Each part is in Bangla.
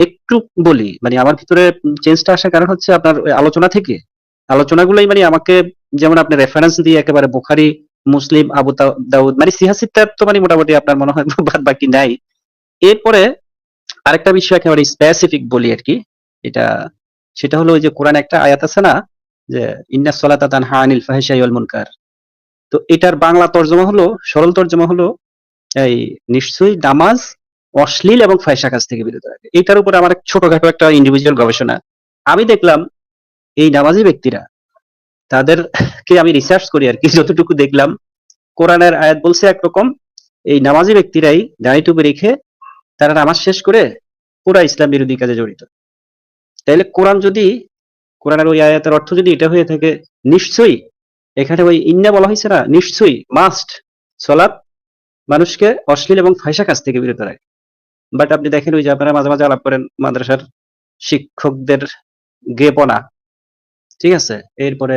একটু বলি মানে আমার ভিতরে চেঞ্জটা আসার কারণ হচ্ছে আপনার আলোচনা থেকে। আলোচনাগুলোই মানে আমাকে যেমন আপনি রেফারেন্স দিয়ে একেবারে বুখারি, মুসলিম, আবু দাউ- দাউদ মানে সিহাসিতার তো মানে মোটামুটি আপনার মনে হয় বাদ বাকি নাই। এরপরে আরেকটা বিষয় একেবারে স্পেসিফিক বলি আর কি, এটা, সেটা হলো ওই যে কোরআন একটা আয়াত আছে না, যে ইন্না সলাতা তানহা আনিল ফাহিশাই ওয়াল মুনকার তো এটার বাংলা তর্জমা হলো, সরল তর্জমা হলো, এই নিশ্চয়ই নামাজ অশ্লীল এবং ফায়সা কাজ থেকে বিরত রাখে এটার উপরে আমার ছোটখাটো একটা ইন্ডিভিজুয়াল গবেষণা। আমি দেখলাম, এই নামাজি ব্যক্তিরা, তাদেরকে আমি রিসার্চ করি আর কি, যতটুকু দেখলাম, কোরআনের আয়াত বলছে একরকম, এই নামাজি ব্যক্তিরাই দাঁড়িটুকু রেখে তারা নামাজ শেষ করে পুরা ইসলাম বিরোধী কাজে জড়িত। তাইলে কোরআন যদি, কোরআনের ওই আয়াতের অর্থ যদি এটা হয়ে থাকে, নিশ্চয়ই এখানে ওই ইন্না বলা হয়েছে না, নিশ্চয়ই মাস্ট সলাপ মানুষকে অশ্লীল এবং ফাইসা কাজ থেকে বিরত রাখে। বাট আপনি দেখেন ওই যে আপনারা মাঝে মাঝে আলাপ করেন মাদ্রাসার শিক্ষকদের গেপনা ঠিক আছে? এরপরে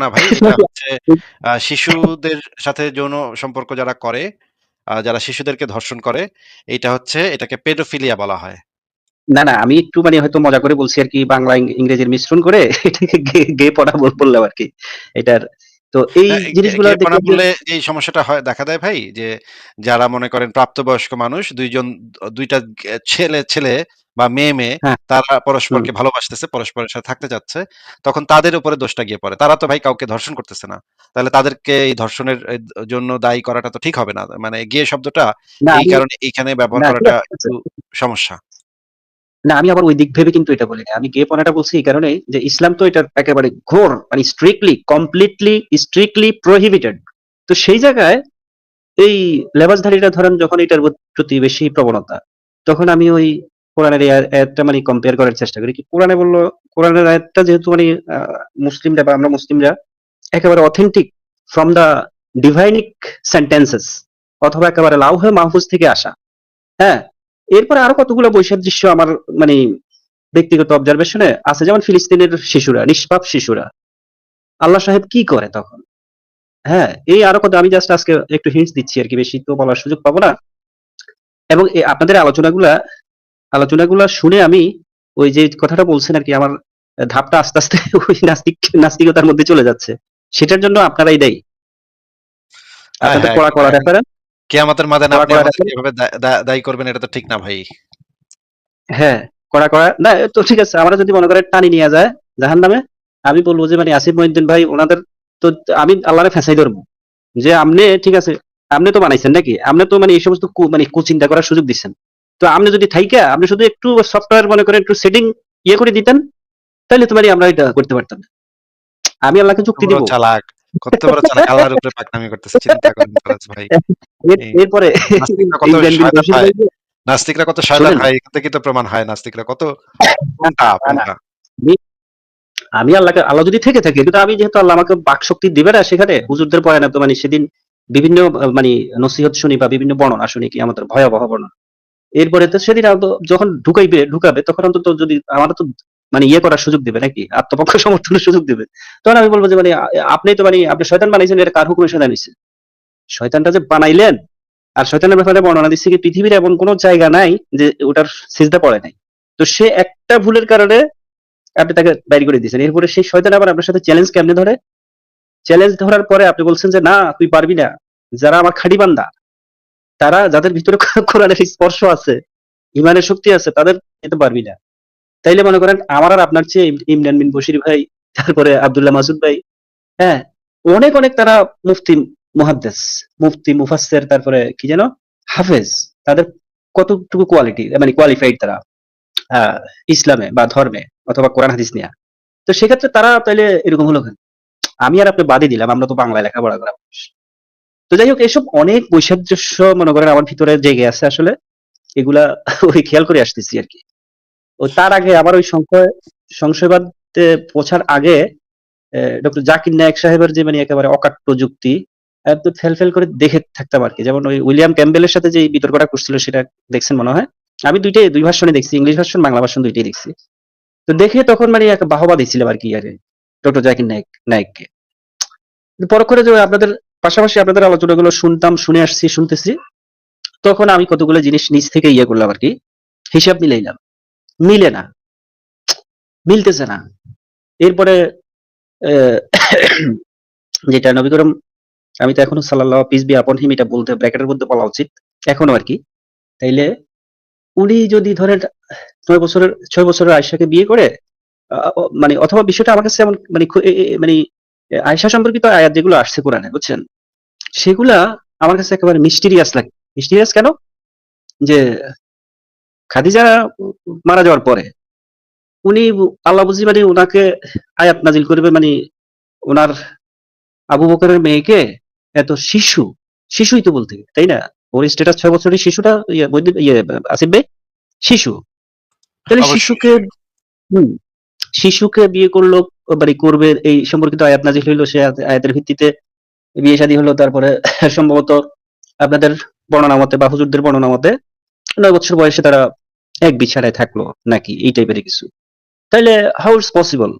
না ভাই শিশুদের সাথে যৌন সম্পর্ক যারা করে যারা শিশুদেরকে ধর্ষণ করে এটা হচ্ছে এটাকে পেডোফিলিয়া বলা হয়। না না আমি একটু মানে হয়তো মজা করে বলছি আর কি বাংলা ইংরেজির মিশ্রণ করে এটাকে গে পড়া বললাম আর কি। এটার তো এই হ্যাঁ, জিনিসগুলো বললে এই সমস্যাটা হয় দেখা দেয় ভাই যে যারা মনে করেন প্রাপ্তবয়স্ক মানুষ দুইজন দুইটা ছেলে ছেলে বা মেয়ে মেয়ে হ্যাঁ। তারা পরস্পরকে ভালোবাসতেছে পরস্পরের সাথে থাকতে যাচ্ছে তখন তাদের উপরে দোষটা গিয়ে পড়ে। তারা তো ভাই কাউকে ধর্ষণ করতেছে না। তাহলে তাদেরকে এই ধর্ষণের জন্য দায়ী করাটা তো ঠিক হবে না। মানে গিয়ে শব্দটা এই কারণে এইখানে ব্যবহার করাটা। একটু সমস্যা। না, আমি আবার ওই দিক ভেবে কিন্তু এটা বলি না আমি গে পনাটা বলছি এই কারণে যে ইসলাম তো এটা একেবারে ঘোর মানে স্ট্রিক্টলি কমপ্লিটলি স্ট্রিক্টলি প্রহিবিটেড তো সেই জায়গায় এই লেবাসধারীরা ধরেন যখন এটার প্রতি বেশি প্রবণতা, তখন আমি ওই কোরআনের আয়াতটা মানে কম্পেয়ার করার চেষ্টা করি কি কোরআনে বলল, কোরআনের আয়াতটা যেহেতু মানে মুসলিমরা বা আমরা মুসলিমরা একেবারে অথেন্টিক ফ্রম দা ডিভাইনিক সেন্টেন্সেস অথবা একেবারে লাউহে মাহফুজ থেকে আসা। হ্যাঁ এরপরে আরও কতগুলো বৈসাদৃশ্য আমার মানে ব্যক্তিগত অবজারভেশনে আছে। যেমন ফিলিস্তিনের শিশুরা নিষ্পাপ শিশুরা। আল্লাহ সাহেব কি করে তখন? হ্যাঁ এই আরও কত আমি জাস্ট আজকে একটু হিন্টস দিচ্ছি আর কি বেশি তো বলার সুযোগ পাবো না। এবং আপনাদের আলোচনাগুলা আলোচনাগুলা শুনে আমি ওই যে কথাটা বলছেন আর কি আমার ধাপটা আস্তে আস্তে ওই নাস্তিক নাস্তিকতার মধ্যে চলে যাচ্ছে। সেটার জন্য আপনারাই দেয়। হ্যাঁ আপনাদের কড়া কড়া রেফারেন্স কেয়ামতের মাদানে আপনি এভাবে দায়ী করবেন এটা তো ঠিক না ভাই। হ্যাঁ কড়া কড়া না তো ঠিক আছে আমরা যদি মনে করেন টানি নিয়ে যায় জাহান নামে আমি বলব যে মানে আসিফ মহিউদ্দিন ভাই ওনাদের তো আমি আল্লাহরে ফেঁসাই ধরবো। যে আপনি ঠিক আছে আপনি তো বানাইছেন নাকি? আপনি তো মানে এই সমস্ত কু- মানে কুচিন্তা করার সুযোগ দিচ্ছেন। তো আপনি যদি থাইকা আপনি শুধু একটু সফটওয়্যার মনে করেন একটু সেটিং ইয়ে করে দিতেন তাহলে তো মানে আমরা এটা করতে পারতাম আমি আল্লাহকে কত যুক্তি দিব। চালাক। কত বড় চালাক আল্লাহর উপরে পাকনামি করতেছে চিন্তা করেন ভাই। এরপরে নাস্তিকরা কত শয়তান ভাই এখান থেকে তো প্রমাণ হয় নাস্তিকরা কত আমি- আল্লাহকে আল্লাহ যদি থেকে থাকে কিন্তু আমি যেহেতু আল্লাহ আমাকে বাক শক্তি দিবে না সেখানে হুজুরদের পড়ে না তো মানে সেদিন বিভিন্ন মানে নসিহত শুনি বা বিভিন্ন বর্ণনা শুনি কি আমাদের ভয়াবহ বর্ণনা। এরপরে তো সেদিন যখন ঢুকাইবে ঢুকাবে তখন অন্তত যদি আমার তো মানে ইয়ে করার সুযোগ দিবে নাকি? আত্মপক্ষ সমর্থনের সুযোগ দিবে। তখন আমি বলব যে মানে আপনি তো মানে আপনি শয়তান বানাইছেন, এটা কার হুকুমে শয়তান হয়েছে শয়তানটা যে বানাইলেন, আর শয়তানের ব্যাপারে বর্ণনা দিচ্ছে কি, পৃথিবীর এমন কোনো জায়গা নাই যে ওটার সিজদা পড়ে নাই। তো সে একটা ভুলের কারণে আপনি তাকে বাইর করে দিয়েছেন। এরপরে সেই শয়তান আবার আপনার সাথে চ্যালেঞ্জ কেমনে ধরে? চ্যালেঞ্জ ধরার পরে আপনি বলছেন যে, না, তুই পারবি না। যারা আমার খাড়ি বান্দা, তারা যাদের ভিতরে কোরআনের স্পর্শ আছে ইমানের শক্তি আছে, তাদের যেতে পারবি না। তাইলে মনে করেন আমার আর আপনার চেয়ে ইমরান বিন বশির ভাই, তারপরে আবদুল্লাহ মাসুদ ভাই হ্যাঁ অনেক অনেক তারা মুফতি, মুহাদ্দেস, মুফতি, মুফাসসির, তারপরে কি যেন, হাফেজ, তাদের কতটুকু কোয়ালিটি মানে কোয়ালিফাইড তারা ইসলামে বা ধর্মে অথবা কোরআন, হাদিস নিয়ে। তো সেক্ষেত্রে তারা তাইলে এরকম হলো কেন? আমি আর আপনি বাদই দিলাম, আমরা তো বাংলায় লেখাপড়া করা মানুষ। তো যাই হোক, এসব অনেক বৈসাদৃশ্য মনে করেন আমার ভিতরে জেগে আছে আসলে। এগুলা ওই খেয়াল করে আসতেছি আর কি। ও তার আগে আবার ওই সংশয়, সংশয়বাদে পৌঁছার আগে ডক্টর জাকির নায়ক সাহেবের যে মানে একেবারে অকাট্য যুক্তি একদম ফেল ফেল করে দেখে থাকতাম আর কি যেমন ওই উইলিয়াম ক্যাম্বেলের সাথে যে বিতর্কটা করছিল সেটা দেখছেন মনে হয়? আমি দুইটাই, দুই ভাষণে দেখছি ইংলিশ ভাষণ বাংলা ভার্সন দুইটাই দেখছি। তো দেখে তখন মানে এক বাহবা দিচ্ছিলাম আর কি আরে ডক্টর জাকির নায়ক, নায়ককে। পরক্ষণে যে আপনাদের পাশাপাশি আপনাদের আলোচনাগুলো শুনতাম, শুনে আসছি, শুনতেছি, তখন আমি কতগুলো জিনিস নিজ থেকে ইয়ে করলাম আর কি হিসাব মিলাইলাম। মিলে না। মিলতেছে না। এরপরে যেটা নবী করম, আমি তো এখনও সাল্লাল্লাহু পিস বি আপন হিম, এটা বলতে, ব্র্যাকেটের মধ্যে বলা উচিত। এখনও আর কি। তাইলে, উনি যদি ধরেন নয় বছরের, ছয় বছরের আয়সাকে বিয়ে করে মানে অথবা বিষয়টা আমার কাছে এমন মানে মানে আয়সা সম্পর্কিত আয়াত যেগুলো আসছে কোরআনে, বুঝছেন? সেগুলা আমার কাছে একেবারে মিস্টিরিয়াস লাগে মিস্টিরিয়াস কেন? যে খাদিজা মারা যাওয়ার পরে উনি আল্লাহ বুঝি মানে ওনাকে আয়াত নাজিল করবে মানে ওনার আবু বকরের মেয়েকে এত শিশু শিশুই তো বলতে তাই না? ওর স্ট্যাটাস ছয় বছরের শিশুটা ইয়ে ইয়ে আসিফ ভাই? শিশু। তাহলে শিশুকে হম শিশুকে বিয়ে করল মানে করবে এই সম্পর্কিত আয়াত নাজিল হইল সে আয়াত- আয়াতের ভিত্তিতে বিয়ে শাদী হলো তারপরে সম্ভবত আপনাদের বর্ণনা মতে বা হুজুরদের বর্ণনা মতে নয় বছর বয়সে তারা এক বিছানায় থাকল নাকি এই টাইপের কিছু। তাইলে হাউ ইটস পসিবল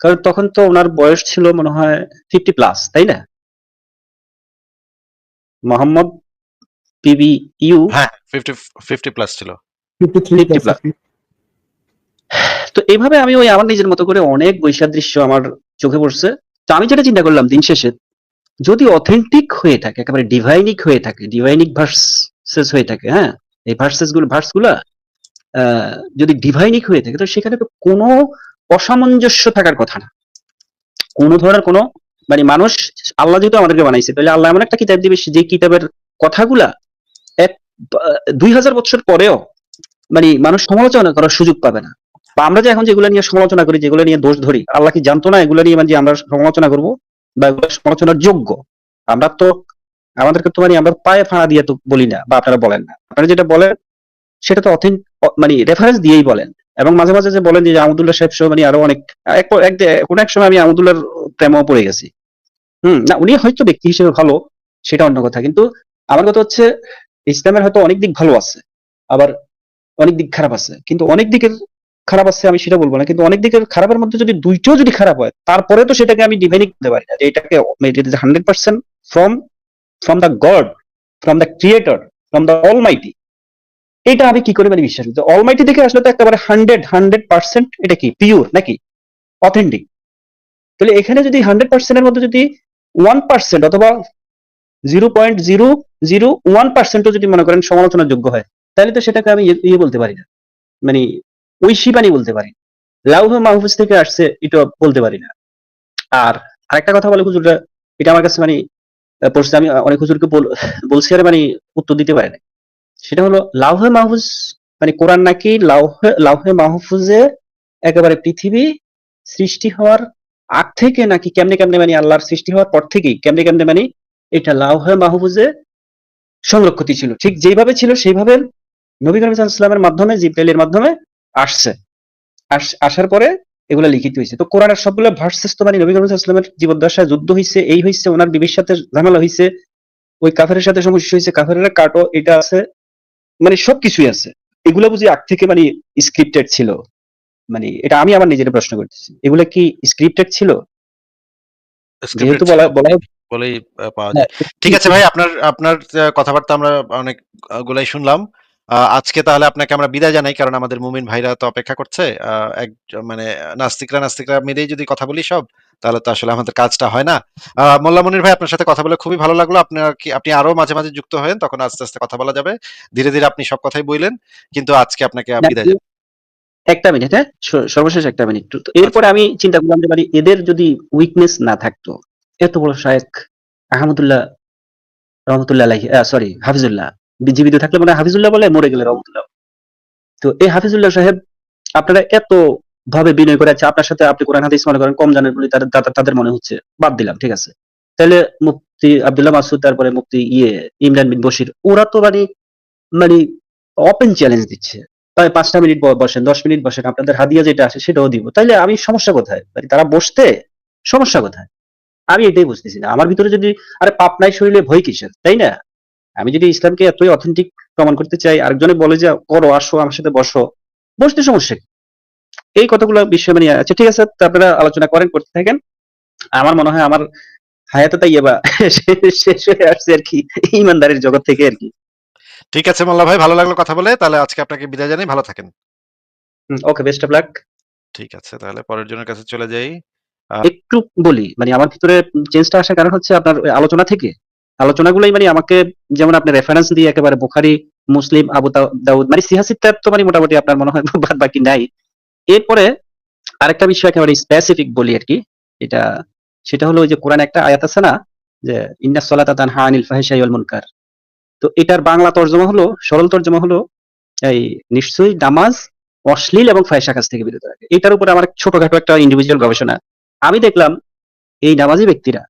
কারণ তখন তো ওনার বয়স ছিল মনে হয় ফিফটি প্লাস তাই না? মোহাম্মদ পিবি ইউ হ্যাঁ ফিফটি ফিফটি প্লাস ছিল। 53 50 plus. plus. তো এইভাবে আমি ওই আমার নিজের মতো করে অনেক বৈসাদৃশ্য আমার চোখে পড়ছে। তো আমি যেটা চিন্তা করলাম দিন শেষে যদি অথেন্টিক হয়ে থাকে একেবারে ডিভাইনিক হয়ে থাকে ডিভাইনিক ভার্সেস হয়ে থাকে হ্যাঁ? এই ভার্সেসগুলো ভার্সগুলা যদি ডিভাইনিক হয়ে থাকে তো সেখানে তো কোনো অসামঞ্জস্য থাকার কথা না। কোনো ধরনের কোনো মানে মানুষ, আল্লাহ যেহেতু আমাদেরকে বানাইছে, তাহলে আল্লাহ এমন একটা কিতাব দিবে, যে কিতাবের কথাগুলা এক, দুই হাজার বছর পরেও মানে মানুষ সমালোচনা করার সুযোগ পাবে না। বা আমরা যে এখন যেগুলো নিয়ে সমালোচনা করি, যেগুলো নিয়ে দোষ ধরি, আল্লাহ কি জানতো না এগুলো নিয়ে মানে আমরা সমালোচনা করব? বা এগুলো সমালোচনার যোগ্য? আমরা তো, আমাদেরকে তো মানে আমরা পায়ে ফাঁড়া দিয়ে তো বলি না, বা আপনারা বলেন না। আপনারা যেটা বলেন সেটা তো অথেন্ট মানে রেফারেন্স দিয়েই বলেন। এবং মাঝে মাঝে যে বলেন যে আহমদুল্লাহ সাহেব সহ মানে আরও অনেক কোনো এক সময় আমি আহমদুল্লাহর প্রেমও পড়ে গেছি। হুম, না, উনি হয়তো ব্যক্তি হিসেবে ভালো, সেটা অন্য কথা। কিন্তু আমার কথা হচ্ছে, ইসলামের হয়তো অনেক দিক ভালো আছে, আবার অনেক দিক খারাপ আছে। কিন্তু অনেক দিকের খারাপ আছে আমি সেটা বলব না। কিন্তু অনেক দিকের খারাপের মধ্যে যদি দুইটাও যদি খারাপ হয়, তারপরে তো সেটাকে আমি ডিভাইনিক করতে পারি না যে এটাকে hundred percent from from the God from the creator from the almighty এটা আমি কি করে মানে বিশ্বাস করি? অলমাইটি থেকে আসলে তো একেবারে হান্ড্রেড হান্ড্রেড পার্সেন্ট এটা কি? পিওর নাকি? অথেন্টিক তাহলে এখানে যদি হান্ড্রেড পার্সেন্টের মধ্যে যদি ওয়ান পার্সেন্ট অথবা zero point zero zero one পার্সেন্টও যদি মনে করেন সমালোচনার যোগ্য হয়, তাহলে তো সেটাকে আমি ইয়ে- ইয়ে বলতে পারি না। মানে ওই শিবানী বলতে পারি। লাউহ মাহফুজ থেকে আসছে, এটা বলতে পারি না। আর আরেকটা কথা বলে হুজুররা, এটা আমার কাছে মানে পড়ছে, আমি অনেক হুজুরকে বল- বলছি, আর মানে উত্তর দিতে পারি না সেটা হলো লাউহে মাহফুজ মানে কোরআন নাকি লাউহে লাউহে মাহফুজে একেবারে পৃথিবী সৃষ্টি হওয়ার আগ থেকে নাকি কেমনে কেমনে মানে আল্লাহর সৃষ্টি হওয়ার পর থেকেই কেমনে কেমনে মানে এটা লাউহে মাহফুজে সংরক্ষিত ছিল। ঠিক যেভাবে ছিল সেইভাবে নবী করিম ইসলামের মাধ্যমে, জিব্রাইলের মাধ্যমে আসছে। আস- আসার পরে এগুলো লিখিত হয়েছে। তো কোরআনের সবগুলো ভার্সেস তো মানে নবী করিম ইসলামের জীবদ্দশায় যুদ্ধ হয়েছে এই হয়েছে ওনার বিবির সাথে ঝামেলা হয়েছে ওই কাফেরের সাথে সমস্যা হয়েছে কাফেরের কাটো, এটা আছে মানে সবকিছুই আছে। এগুলো বুঝি আগ থেকে মানে স্ক্রিপ্টেড ছিল? মানে এটা আমি আমার নিজের প্রশ্ন করতেছি। এগুলো কি স্ক্রিপ্টেড ছিল? যেহেতু বলা বলা বলেই পাওয়া যায়। ঠিক আছে ভাই আপনার আপনার কথাবার্তা আমরা অনেক গুলাই শুনলাম। আহ, আজকে তাহলে আপনাকে আমরা বিদায় জানাই কারণ আমাদের মুমিন ভাইরা তো অপেক্ষা করছে। আহ, এক মানে নাস্তিকরা নাস্তিকরা মিলেই যদি কথা বলি সব তাহলে তো আসলে আমাদের কাজটা হয় না। মোল্লা মনির ভাই আপনার সাথে কথা বলে খুবই ভালো লাগল। আপনার কি আপনি আরও মাঝে মাঝে যুক্ত হয়েন তখন আস্তে আস্তে কথা বলা যাবে। ধীরে ধীরে আপনি সব কথাই বললেন কিন্তু আজকে আপনাকে বিদায় একটা মিনিট হ্যাঁ? সর্বশেষ একটা মিনিট। এরপরে আমি চিন্তা করলাম যে মানে এদের যদি উইকনেস না থাকতো এত বড় শায়েক আহমদুল্লাহ রহমতুল্লাহ সরি হাফিজুল্লাহ জীবিত থাকলে মানে হাফিজুল্লাহ বলে মরে গেলে রহমতুল্লাহ। তো এই হাফিজুল্লাহ সাহেব আপনারা এত ভাবে বিনয় করে আছে, আপনার সাথে আপনি কোরআন হাদিস মনে করেন, কম জানেন বলে তাদের মনে হচ্ছে। বাদ দিলাম, ঠিক আছে। তাহলে মুফতি আব্দুল্লাহ মাসুদ, তারপরে মুফতি ইয়ে ইমরান বিন বশির, ওরা তো মানে মানে ওপেন চ্যালেঞ্জ দিচ্ছে। তাই পাঁচটা মিনিট বসেন, দশ মিনিট বসেন, আপনাদের হাদিয়া যেটা আছে সেটাও দিব। তাইলে আমি সমস্যা কোথায়? মানে তারা বসতে সমস্যা কোথায়? আমি এটাই বুঝতেছি না। আমার ভিতরে যদি, আরে পাপ নাই শরীরে ভয় কিসের? তাই না? আমি যদি ইসলামকে এতই অথেন্টিক প্রমাণ করতে চাই, আরেকজনে বলে যে, করো, আসো, আমার সাথে বসো। বসতে সমস্যা কি? এই কতগুলো বিষয় মানে আচ্ছা ঠিক আছে আপনারা আলোচনা করেন করতে থাকেন আমার মনে হয় আমার হায়াতে তাই এবার শেষ হয়ে আসছে আর কি ইমানদারের জগৎ থেকে আর কি ঠিক আছে মোল্লা ভাই ভালো লাগল কথা বলে। তাহলে আজকে আপনাকে বিদায় জানাই। ভালো থাকেন। Okay best of luck. ঠিক আছে। তাহলে পরের জনের কাছে চলে যাই। একটু বলি মানে আমার ভিতরে চেঞ্জটা আসার কারণ হচ্ছে আপনার আলোচনা থেকে। আলোচনাগুলোই মানে আমাকে যেমন আপনি রেফারেন্স দিয়ে একেবারে বুখারী, মুসলিম, আবু দাউ দাউদ মানে সিহাসিত্তার তো মানে মোটামুটি আপনার মনে হয় বাদ বাকি নাই। এরপরে আরেকটা বিষয় একেবারে স্পেসিফিক বলি আর কি এটা, সেটা হলো ওই যে কোরআনে একটা আয়াত আছে না? যে ইন্নাস সালাতা তানহা আনিল ফাহশাই ওয়াল মুনকার। তো এটার বাংলা তর্জমা হলো, সরল তর্জমা হলো, এই নিশ্চয়ই নামাজ অশ্লীল এবং ফাহিশা কাজ থেকে বিরত রাখে। এটার উপরে আমার ছোটখাটো একটা ইন্ডিভিজুয়াল গবেষণা। আমি দেখলাম, এই নামাজি ব্যক্তিরা,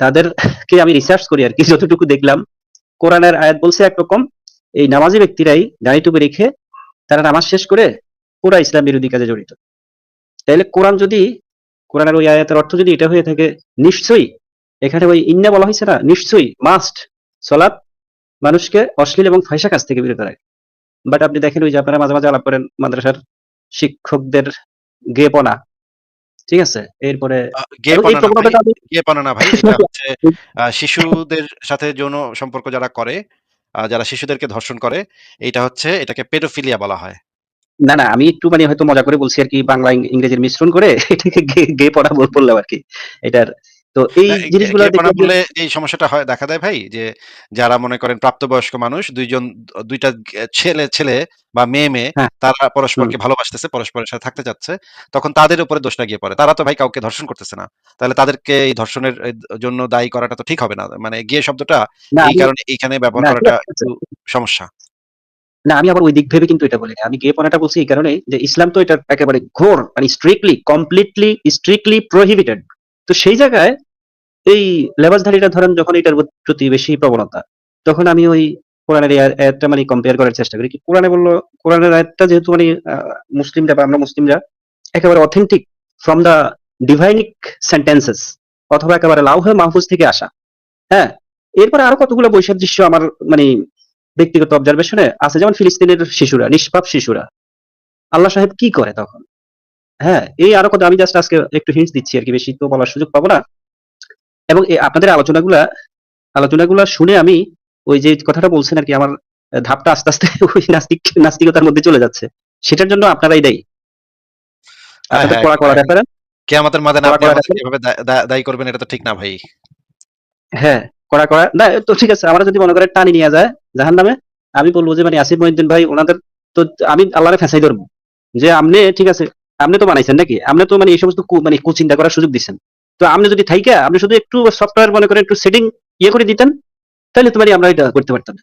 তাদেরকে আমি রিসার্চ করি আর কি, যতটুকু দেখলাম কোরআনের আয়াত বলছে একরকম, এই নামাজি ব্যক্তিরাই দাড়ি রেখে তারা নামাজ শেষ করে পুরা ইসলাম বিরোধী কাজে জড়িত। তাইলে কোরআন যদি কোরআনের ওই আয়াতের অর্থ যদি এটা হয়ে থাকে নিশ্চয়ই এখানে ওই ইন্না বলা হয়েছে না নিশ্চয়ই মাস্ট সলাৎ মানুষকে অশ্লীল এবং ফাহিশা কাজ থেকে বিরত রাখে। বাট আপনি দেখেন ওই যে আপনারা মাঝে, মাঝে আলাপ করেন মাদ্রাসার শিক্ষকদের গেপনা। ঠিক আছে? এরপরে না ভাই, হচ্ছে শিশুদের সাথে যৌন সম্পর্ক যারা করে, যারা শিশুদেরকে ধর্ষণ করে, এটা হচ্ছে এটাকে পেডোফিলিয়া বলা হয়। না, না আমি একটু মানে হয়তো মজা করে বলছি আর কি বাংলা ইংরেজির মিশ্রণ করে এটাকে গে বল বললাম আরকি। এটার তো এই জিনিসগুলা বললে এই সমস্যাটা হয় দেখা দেয় ভাই যে যারা মনে করেন প্রাপ্তবয়স্ক মানুষ ২ জন ২ টা গে ছেলে, ছেলে বা মেয়ে, মেয়ে হ্যাঁ, তারা পরস্পরকে ভালোবাসতেছে, পরস্পরের সাথে থাকতে চাচ্ছে। তখন তাদের উপরে দোষটা গিয়ে পড়ে। তারা তো ভাই কাউকে ধর্ষণ করতেছে না। তাহলে তাদেরকে এই ধর্ষণের জন্য দায়ী করাটা তো ঠিক হবে না। মানে গে শব্দটা এই কারণে এইখানে ব্যবহার করাটা। একটু সমস্যা। না আমি আবার ওই দিক ভেবে কিন্তু এটা বলিনি। আমি গেপনাটা বলছি এই কারণেই যে ইসলাম তো এটা একেবারে ঘোর মানে স্ট্রিক্টলি কমপ্লিটলি স্ট্রিক্টলি প্রহিবিটেড। তো সেই জায়গায় এই লেবাসধারীরা ধরেন যখন এটার প্রতি বেশি প্রবণতা, তখন আমি ওই কোরআনের আয়াতটা মানে কম্পেয়ার করার চেষ্টা করি। কি কোরআনে বলল কোরআনের আয়াতটা যেহেতু মানে মুসলিমরা বা আমরা মুসলিমরা একেবারে authentic from the divinic sentences অথবা একেবারে লাউহে মাহফুজ থেকে আসা। হ্যাঁ? এরপরে আরও কতগুলো বৈসাদৃশ্য আমার মানে ব্যক্তিগত অবজারভেশনে আছে যেমন ফিলিস্তিনের শিশুরা, নিষ্পাপ শিশুরা। আল্লাহ সাহেব কি করে তখন? হ্যাঁ? এই আরও কত আমি জাস্ট আজকে একটু হিন্টস দিচ্ছি আরকি বেশি তো বলার সুযোগ পাবো না। এবং আপনাদের আলোচনাগুলা আলোচনাগুলা শুনে আমি ওই যে কথাটা বলছেন আর কি আমার ধাপটা আস্তে, আস্তে ওই নাস্তিক নাস্তিকতার মধ্যে চলে যাচ্ছে। সেটার জন্য আপনারাই দায়ী। হ্যাঁ, আপনাদের হ্যাঁ। রেফারেন্স কেয়ামতের আপনি দা দা দায়ী করবেন এটা তো ঠিক না ভাই। হ্যাঁ, কড়া, কড়া না তো ঠিক আছে আমরা যদি মনে করেন টানি নিয়ে যায় জাহান্নামে, আমি বলব যে মানে আসিফ মহিউদ্দিন ভাই উনাদের তো আমি আল্লাহরে ফেঁসাই ধরব। যে আমনে ঠিক আছে, আপনি তো বানাইছেন নাকি? আমনে তো মানে এই সমস্ত মানে কুচিন্তা করার সুযোগ দিছেন। তো আমনে যদি থাইকা আপনি শুধু একটু সফটওয়্যার মনে করেন একটু সেটিং ইয়ে করে দিতেন, তাইলে তো মানে আমরা এটা করতে পারতাম।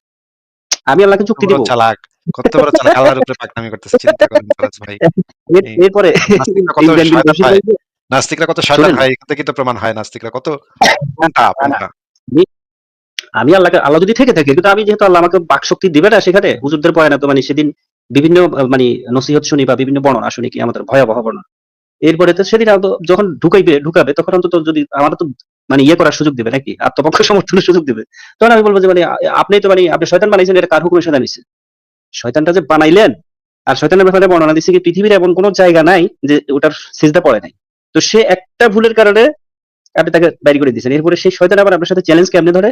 আমি আল্লাহকে কত চুক্তি দিব। চালাক, কত বড় চালাক আল্লাহর উপরে পাকনামি করতেছে চিন্তা করেন ফরাজ ভাই। এরপরে নাস্তিকরা কত প্রমাণ হয় নাস্তিকরা কত। আমি আল্লাহকে, আল্লাহ যদি থেকে থাকে, কিন্তু আমি যেহেতু আল্লাহ আমাকে বাকশক্তি দিবে না সেখানে, হুজুরদের বয়ানে তো মানে সেদিন বিভিন্ন মানে নসিহত শুনি বা বিভিন্ন বর্ণনা শুনি কি আমাদের ভয়াবহ বর্ণনা। এরপরে তো সেদিন যখন ঢুকাইবে, ঢুকাবে, তখন অন্তত যদি আমার তো মানে ইয়ে করার সুযোগ দিবে নাকি? আত্মপক্ষ সমর্থনের সুযোগ দিবে। তখন আমি বলব যে মানে আপনি তো মানে আপনি শয়তান বানাইছেন, এটা কার হুকুমে শয়তান হইছে? শয়তানটা যে বানাইলেন, আর শয়তানের ব্যাপারে বর্ণনা দিচ্ছে কি পৃথিবীর এমন কোন জায়গা নাই যে ওটার সিজদা পড়ে নাই। তো সে একটা ভুলের কারণে আপনি তাকে বাইর করে দিয়েছেন। এরপরে সেই শয়তান আবার আপনার সাথে চ্যালেঞ্জ কেমনে ধরে?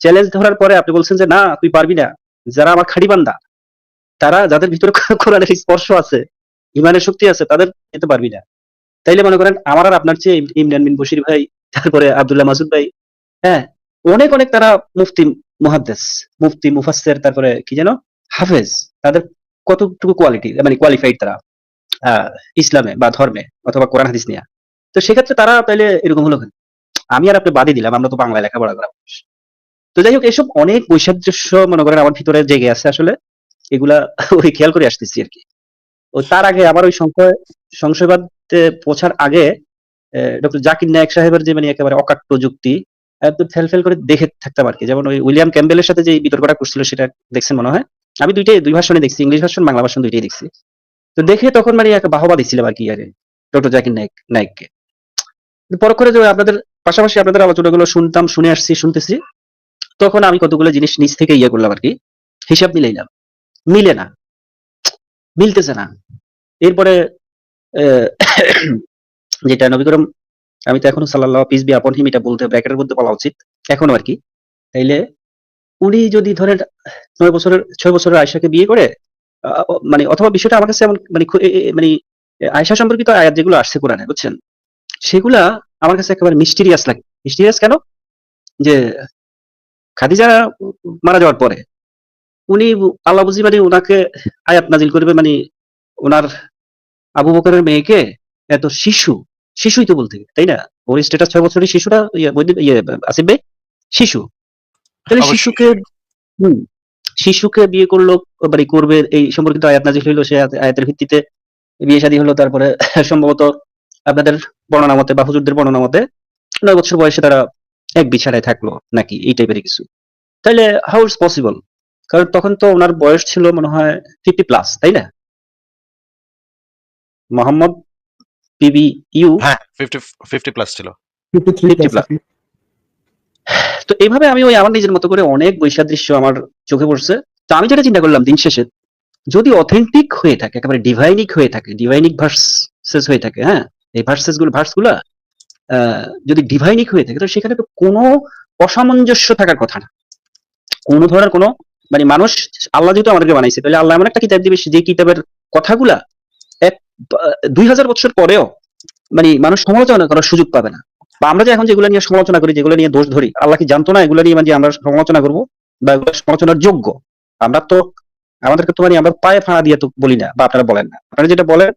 চ্যালেঞ্জ ধরার পরে আপনি বলছেন যে না তুই পারবি না। যারা আমার খাঁটি বান্দা, তারা যাদের ভিতরে কোরআনের স্পর্শ আছে, ঈমানের শক্তি আছে তাদের যেতে পারবি না। তাইলে মনে করেন আমার আর আপনার চেয়ে ইমরান বিন বশির ভাই, তারপরে আব্দুল্লাহ মাসুদ ভাই, হ্যাঁ? অনেক, অনেক তারা মুফতি, মুহাদ্দিস, মুফতি, মুফাসসির তারপরে কি যেন? হাফেজ। তাদের কতটুকু কোয়ালিটি মানে কোয়ালিফাইড তারা ইসলামে বা ধর্মে অথবা কোরআন হাদিস নিয়ে তো সেক্ষেত্রে তারা তাইলে এরকম হলো আমি আর আপনি বাদই দিলাম আমরা তো বাংলায় লেখাপড়া করা। তো যাই হোক এসব অনেক বৈসাদৃশ্য মনে করেন আমার ভিতরে জেগে আছে আসলে। এগুলা ওই খেয়াল করে আসতেছি আরকি। ও তার আগে আমার ওই সংশয় সংশয়বাদে পৌঁছার আগে ডক্টর জাকির নায়েক সাহেবের যে মানে একেবারে অকাট্য যুক্তি একদম ফেলফেল করে দেখে থাকতাম আরকি। যেমন ওই উইলিয়াম ক্যাম্পবেলের সাথে যে বিতর্কটা করছিল সেটা দেখছেন মনে হয়। আমি ২ টাই ২ ভার্সনে দেখছি। ইংলিশ ভাষণ বাংলা ভাষণ দুইটাই দেখছি। তো দেখে তখন মানে একটা বাহবা দিচ্ছিলাম আরকি ইয়ারে ডক্টর জাকির নায়েক নায়েককে। পরক্ষণে যে আপনাদের পাশাপাশি আপনাদের আলোচনাগুলো শুনতাম, শুনে আসছি, শুনতেছি। তখন আমি কতগুলো জিনিস নিজ থেকে ইয়ে করলাম আরকি। হিসাব মিলাইলাম। মিলে না। মিলতেছে না। এরপরে যেটা নবী করম, আমি তো এখনও সাল্লাল্লাহু পিস বি আপন হিম এটা বলতে ব্র্যাকেটের মধ্যে বলা উচিত। এখনও আরকি। তাইলে উনি যদি ধরেন নয় বছরের, ছয় বছরের আয়সাকে বিয়ে করে মানে অথবা বিষয়টা আমার কাছে এমন মানে মানে আয়সা সম্পর্কিত আয়াত যেগুলো আসছে কোরআনে, বুঝছেন সেগুলা আমার কাছে একেবারে মিস্টিরিয়াস লাগে মিস্টিরিয়াস কেন যে খাদিজা মারা যাওয়ার পরে উনি আল্লাহ বুঝি মানে ওনাকে আয়াত নাজিল করবে মানে ওনার আবু বকরের মেয়েকে এত শিশু শিশুই তো বলতে তাই না? ওর স্ট্যাটাস ছয় বছরের শিশুটা ইয়ে ইয়ে আসিফ ভাই? শিশু। তাহলে শিশুকে হম শিশুকে বিয়ে করল মানে করবে এই সম্পর্কিত আয়াত নাজিল হইল সে আয়াত- আয়াতের ভিত্তিতে বিয়ে শাদী হলো তারপরে সম্ভবত আপনাদের বর্ণনা মতে বা হুজুরদের বর্ণনা মতে নয় বছর বয়সে তারা এক বিছানায় থাকল নাকি এই টাইপের কিছু। তাহলে হাউ ইটস পসিবল কারণ তখন তো ওনার বয়স ছিল মনে হয় ফিফটি প্লাস তাই না? মোহাম্মদ পিবি ইউ হ্যাঁ ফিফটি প্লাস ছিল। 53 50 plus. তো এইভাবে আমি ওই আমার নিজের মতো করে অনেক বৈসাদৃশ্য আমার চোখে পড়ছে। তো আমি যেটা চিন্তা করলাম দিন শেষে যদি অথেন্টিক হয়ে থাকে একেবারে ডিভাইনিক হয়ে থাকে ডিভাইনিক ভার্সেস হয়ে থাকে হ্যাঁ? এই ভার্সেসগুলো ভার্সগুলা যদি ডিভাইনিক হয়ে থাকে তো সেখানে তো কোনো অসামঞ্জস্য থাকার কথা না। কোনো ধরনের কোনো মানে মানুষ, আল্লাহ যেহেতু আমাদেরকে বানাইছে, তাহলে আল্লাহ এমন একটা কিতাব দিবে, যে কিতাবের কথাগুলা এক, দুই হাজার বছর পরেও মানে মানুষ সমালোচনা করার সুযোগ পাবে না। বা আমরা যে এখন যেগুলো নিয়ে সমালোচনা করি, যেগুলো নিয়ে দোষ ধরি, আল্লাহ কি জানতো না এগুলো নিয়ে মানে আমরা সমালোচনা করব? বা এগুলো সমালোচনার যোগ্য? আমরা তো, আমাদেরকে তো মানে আমরা পায়ে ফাঁড়া দিয়ে তো বলি না, বা আপনারা বলেন না। আপনারা যেটা বলেন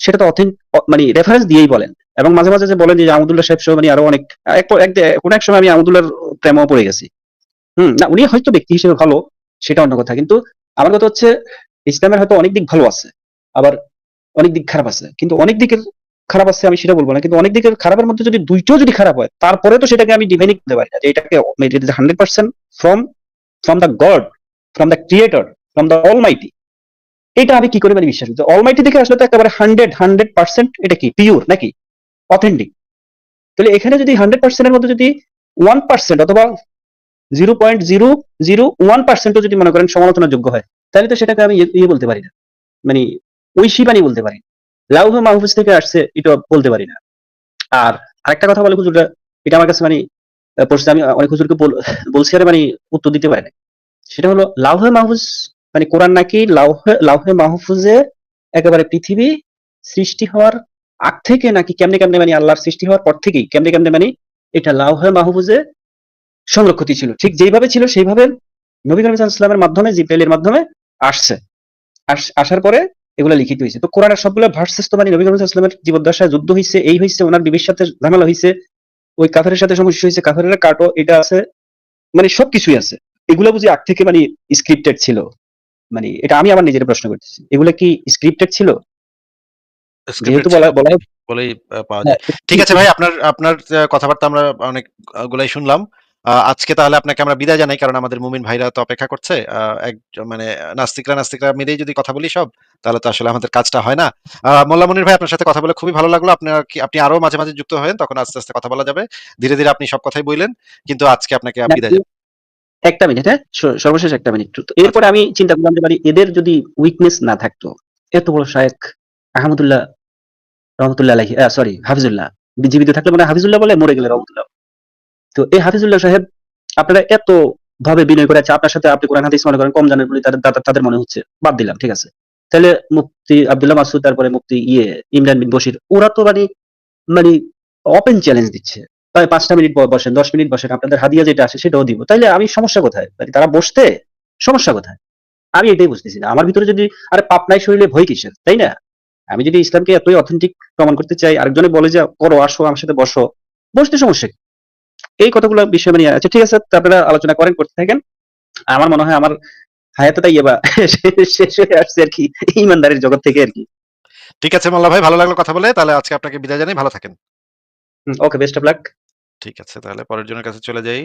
সেটা তো অথেন্ট মানে রেফারেন্স দিয়েই বলেন। এবং মাঝে মাঝে যে বলেন যে আমদুল্লাহ সাহেব সহ মানে আরও অনেক কোন এক সময় আমি আহমদুল্লাহর প্রেমও পড়ে গেছি। হুম, না, উনি হয়তো ব্যক্তি হিসেবে ভালো, সেটা অন্য কথা। কিন্তু আমার কথা হচ্ছে, ইসলামের হয়তো অনেক দিক ভালো আছে, আবার অনেক দিক খারাপ আছে। কিন্তু অনেক দিকের খারাপ আছে আমি সেটা বলব না। কিন্তু অনেক দিকের খারাপের মধ্যে যদি দুইটাও যদি খারাপ হয়, তারপরে তো সেটাকে আমি ডিভাইনিক করতে পারি না। যে এটাকে hundred percent from from the God from the creator from the almighty এটা আমি কি করে মানে বিশ্বাস করি? অল মাইটি থেকে আসলে তো একেবারে হান্ড্রেড হান্ড্রেড পার্সেন্ট এটা কি? পিওর নাকি? অথেন্টিক তাহলে এখানে যদি হান্ড্রেড পার্সেন্টের মধ্যে যদি ওয়ান পার্সেন্ট অথবা zero point zero zero one পার্সেন্টও যদি মনে করেন সমালোচনার যোগ্য হয়, তাহলে তো সেটাকে আমি ইয়ে- বলতে পারি না। মানে ওই শিবানী বলতে পারি। লাউহ মাহফুজ থেকে আসছে, এটা বলতে পারি না। আর আরেকটা কথা বলে হুজুররা, এটা আমার কাছে মানে পড়ছে আমি অনেক হুজুরকে বল- বলছি আর মানে উত্তর দিতে পারি না। সেটা হলো, লাউহে মাহফুজ মানে কোরআন নাকি লাউহে লাউহে মাহফুজে একেবারে পৃথিবী সৃষ্টি হওয়ার আগ থেকে নাকি কেমনে কেমনে মানে আল্লাহর সৃষ্টি হওয়ার পর থেকেই কেমনে কেমনে মানে এটা লাউহে মাহফুজে সংরক্ষিত ছিল। ঠিক যেইভাবে ছিল, সেইভাবে নবী করিম ইসলামের মাধ্যমে, জিব্রাইলের মাধ্যমে আসছে। আস- আসার পরে এগুলো লিখিত হয়েছে। তো কোরআনের সবগুলো ভার্সেস তো মানে নবী করিম ইসলামের জীবদ্দশায় যুদ্ধ হয়েছে এই হয়েছে ওনার বিবির সাথে ঝামেলা হয়েছে ওই কাফেরের সাথে সমস্যা হয়েছে কাফেরের কাটো, এটা আছে মানে সবকিছুই আছে। এগুলো বুঝি আগ থেকে মানে স্ক্রিপ্টেড ছিল। মানে এটা আমি আমার নিজের প্রশ্ন করতেছি। এগুলো কি স্ক্রিপ্টেড ছিল? যেহেতু বলা বলা বলেই পাওয়া যায়। ঠিক আছে ভাই আপনার আপনার কথাবার্তা আমরা অনেক গুলাই শুনলাম। আজকে তাহলে আপনাকে আমরা বিদায় জানাই কারণ আমাদের মুমিন ভাইরা তো অপেক্ষা করছে। এক মানে নাস্তিকরা নাস্তিকরা মিলেই যদি কথা বলি সব তাহলে তো আসলে আমাদের কাজটা হয় না। আহ, মোল্লা মনির ভাই আপনার সাথে কথা বলে খুবই ভালো লাগল। আপনার কি আপনি আরও মাঝে মাঝে যুক্ত হবেন তখন আস্তে আস্তে কথা বলা যাবে। ধীরে ধীরে আপনি সব কথাই বললেন কিন্তু আজকে আপনাকে বিদায় জানাই। একটা মিনিট হ্যাঁ? সর্বশেষ একটা মিনিট এরপরে আমি চিন্তা করলাম মানে এদের যদি উইকনেস না থাকতো, এত বড় শায়েক আহমদুল্লাহ রহমতুল্লাহ আলাইহি সরি হাফিজুল্লাহ, জীবিত থাকলে মানে হাফিজুল্লাহ বলে মরে গেলে রহমতুল্লাহ। তো এই হাফিজুল্লাহ সাহেব আপনারা এত ভাবে বিনয় করে আপনার সাথে আপনি কোরআন, হাদিস মনে করেন, কম জানেন বলে তাদের মনে হচ্ছে, বাদ দিলাম, ঠিক আছে? তাহলে মুফতি আবদুল্লাহ মাসুদ, তারপরে মুফতি ইয়ে ইমরান বিন বশির, ওরা তো মানে মানে ওপেন চ্যালেঞ্জ দিচ্ছে। তাই পাঁচটা মিনিট বসেন দশ মিনিট বসেন আপনাদের হাদিয়া যেটা আসে সেটাও দিব। তাইলে আমি সমস্যা কোথায়? মানে তারা বসতে সমস্যা কোথায়? আমি এটাই বুঝতেছি না। আমার ভিতরে যদি আরে পাপ নাই শরীরে ভয় কিসের? তাই না? আমি যদি ইসলামকে এতই অথেন্টিক প্রমাণ করতে চাই আরেকজনে বলে যে করো আসো আমার সাথে বসো। বসতে সমস্যা কি? এই কতগুলো বিষয় মানে আচ্ছা ঠিক আছে আপনারা আলোচনা করেন করতে থাকেন। আমার মনে হয় আমার হায়াতে তাই এবার শেষ হয়ে আসছে আর কি ইমানদারের জগৎ থেকে আর কি। ঠিক আছে মোল্লা ভাই ভালো লাগল কথা বলে। তাহলে আজকে আপনাকে বিদায় জানাই। ভালো থাকেন। ওকে বেস্ট অফ লাক ঠিক আছে তাহলে পরের জনের কাছে চলে যাই।